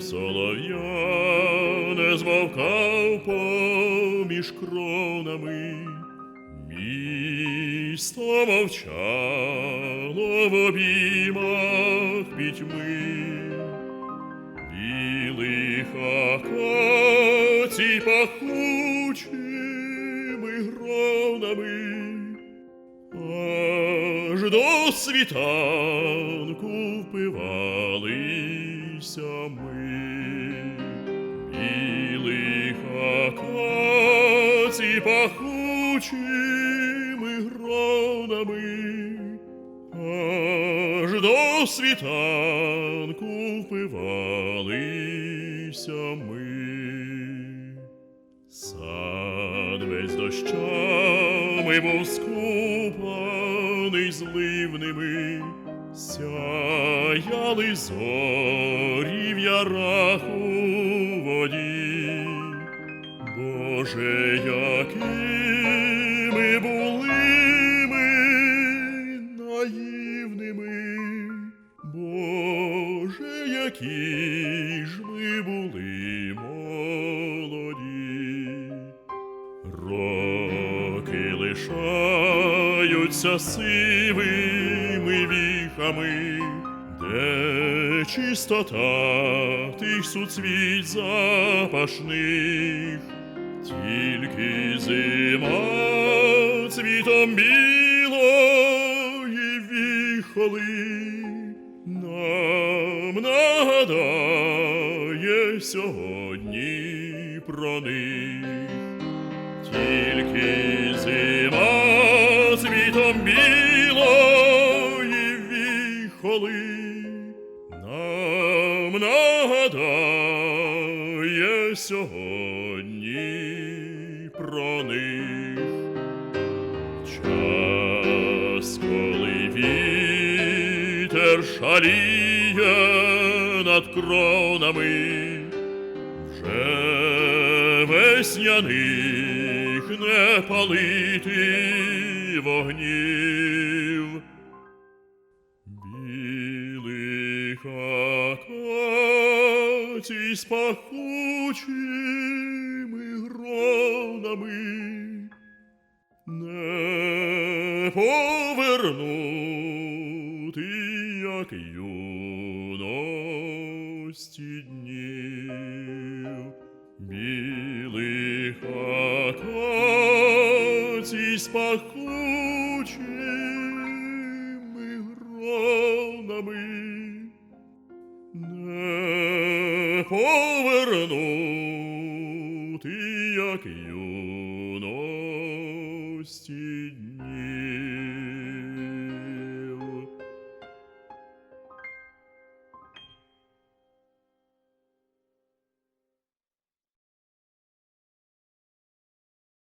солов'я не змовкав поміж кронами. Місто мовчало в обіймах пітьми, білих акацій пахучими гронами, аж до світанку впивалися ми. Білих акацій пахучими гронами, аж до світанку впивалися ми. Сад весь дощами був скупаний зливними, сяяли зорі в ярах у воді. Боже, якими були ми наївними, Боже, які ж ми були молоді. Роки лишаються сивими віхами, де чистота тих суцвіть запашних, тільки зима цвітом білої віхоли нам нагадає сьогодні про них. Віхоли нам нагадає сьогодні про них. Час, коли вітер шаліє над кронами, вже весняних не палити вогнів. Акацій з пахучими гронами. Не повернути, як юності днів, білих акацій з пахучими гронами повернути, як юності.